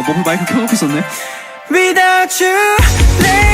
아, 뭐 마이크 켜놓고 있었네. Without you,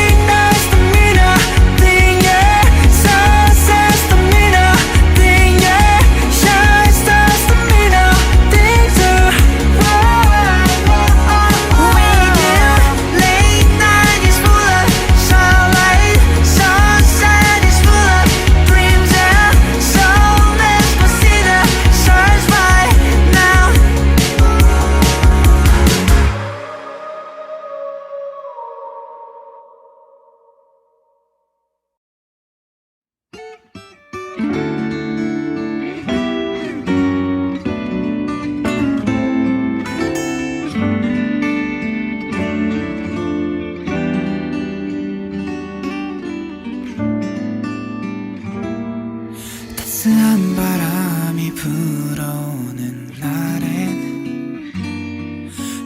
따스한 바람이 불어오는 날엔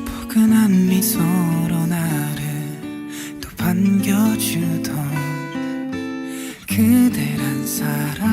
포근한 미소로 나를 또 반겨주던 그대란 사람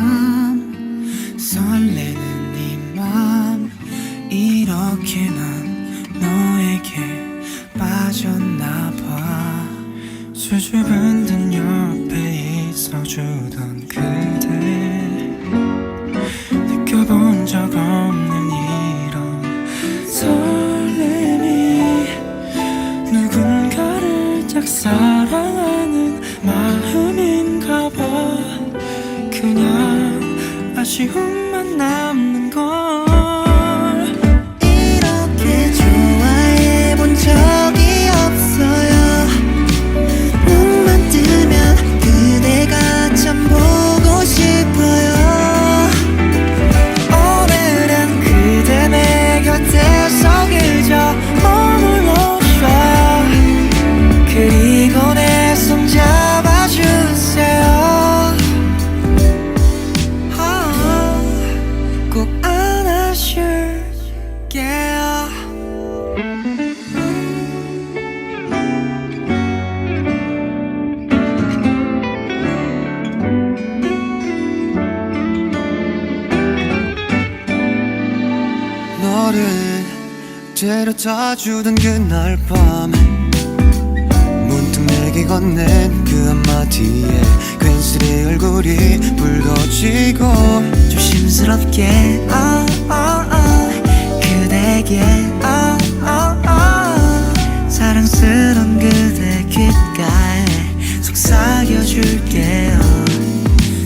아쉬움만 남 너를 데려다 주던 그날 밤 문득 내게 건넨 그 한마디에 괜스레 얼굴이 붉어지고 조심스럽게. 아, 아, 아, 그대에게. 아, 아, 아, 사랑스런 그대 귓가에 속삭여줄게요.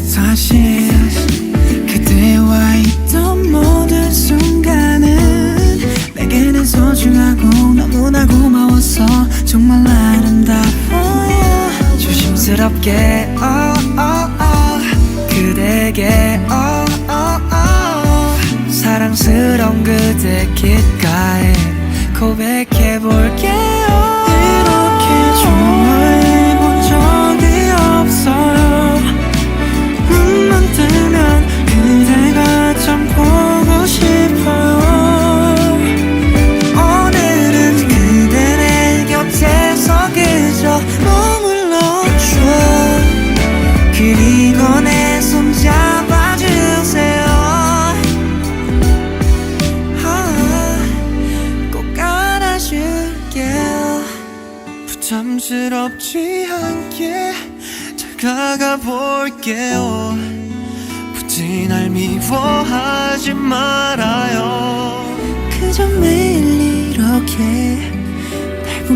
사실 소중하고 너무나 고마워서 정말 아름다워요 조심스럽게 어, 어, 어, 그대에게 어, 어, 어, 사랑스러운 그대 귓가에 고백해볼게요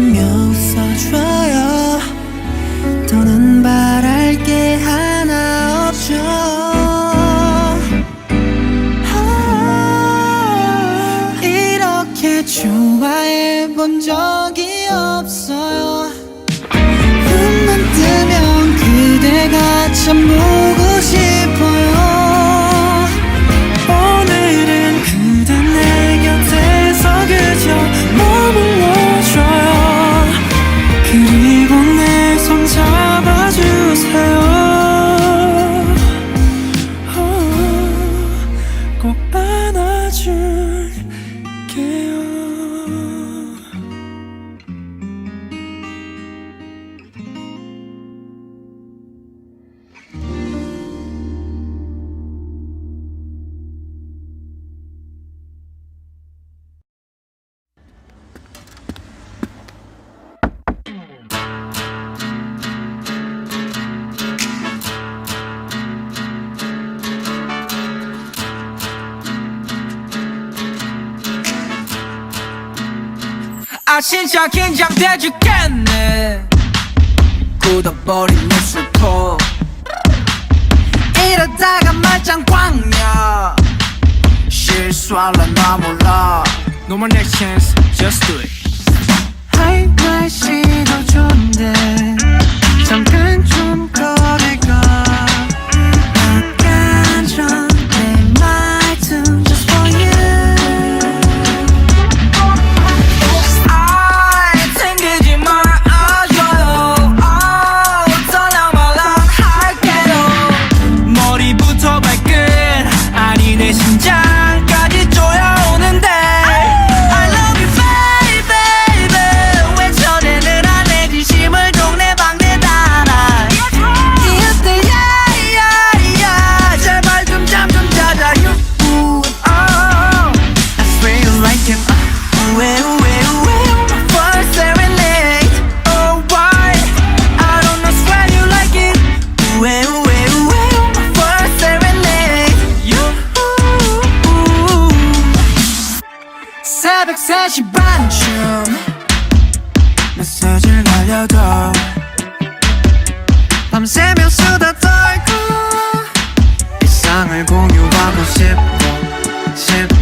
날 보며 웃어줘요. 더는 바랄 게 하나 없죠. 아, 이렇게 좋아해 본 적이 없어요. 눈만 뜨면 그대가 참 진짜 긴장돼 죽겠네. 굳어버린 내 슬픔 이러다가 말짱 광녀 실수할라 나 몰라. No more next chance, just do it. 하이파이 시도 좋은데. 마음을 공유하고 싶어 싶어.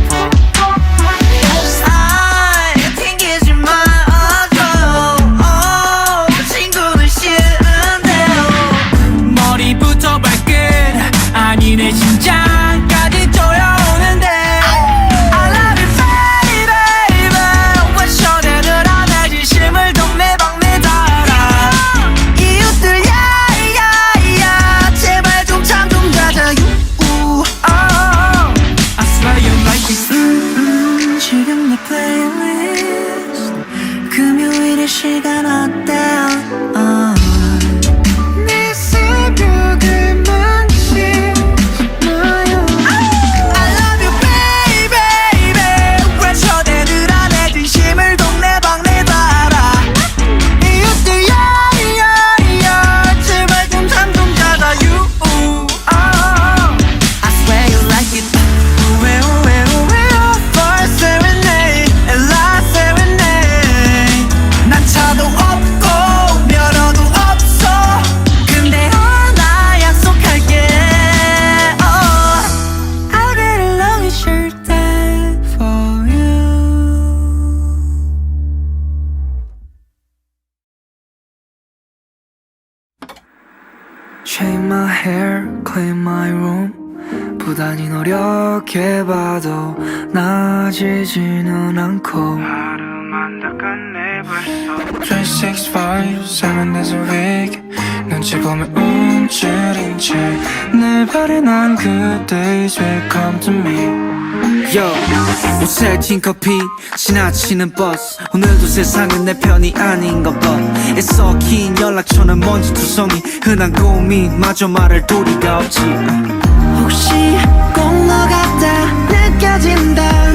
사라지지는 않고 하루만 닦았네 365, 7 days a week. 눈치 보면 움츠린 채내 발에 난 그대's welcome to me. Yo, 오셀진 커피 지나치는 버스 오늘도 세상은 내 편이 아닌 것뻔 애써 긴 연락처는 먼지 투성이. 흔한 고민 마저 말할 도리가 없지. 혹시 꼭 너같다 느껴진다.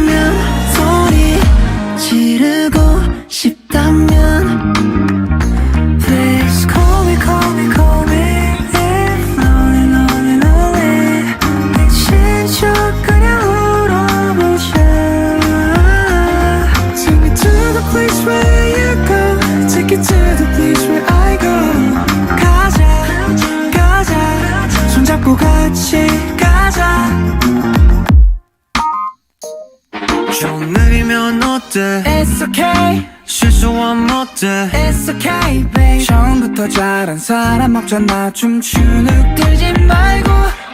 okay 실수한 못돼 It's okay babe. 처음부터 잘한 사람 없잖아. 춤추는 들지 말고.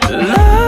Love.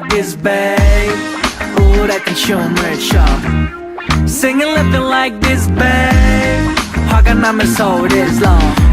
like this, babe. Ooh, that can show me chop. Singing, lifting like this, babe. how can I miss all this love?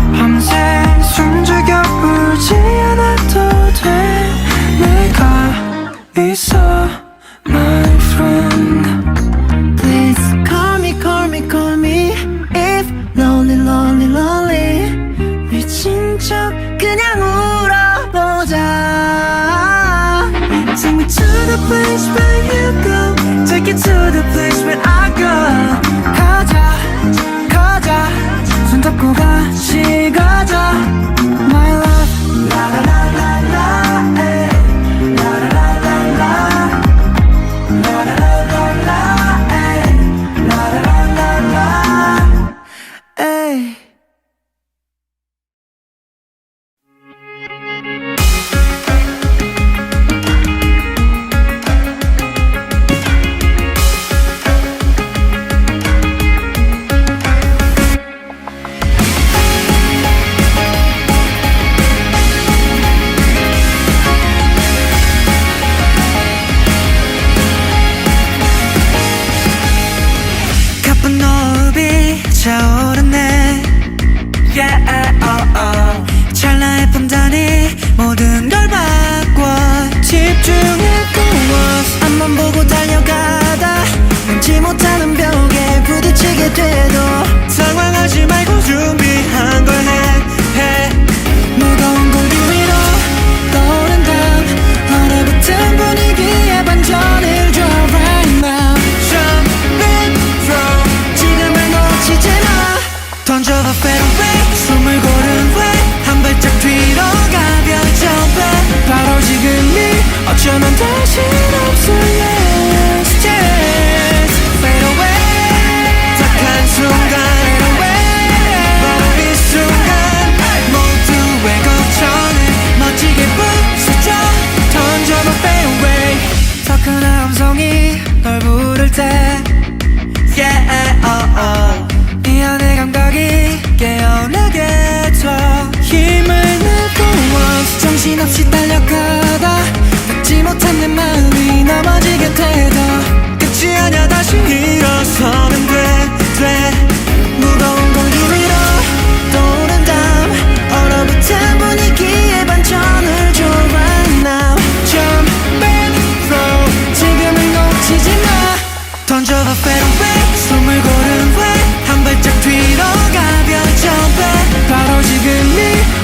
던져봐 fadeaway 숨을 고른 왜한 발짝 뒤로 가벼져 왜 바로 지금이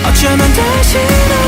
어쩌면 다시 너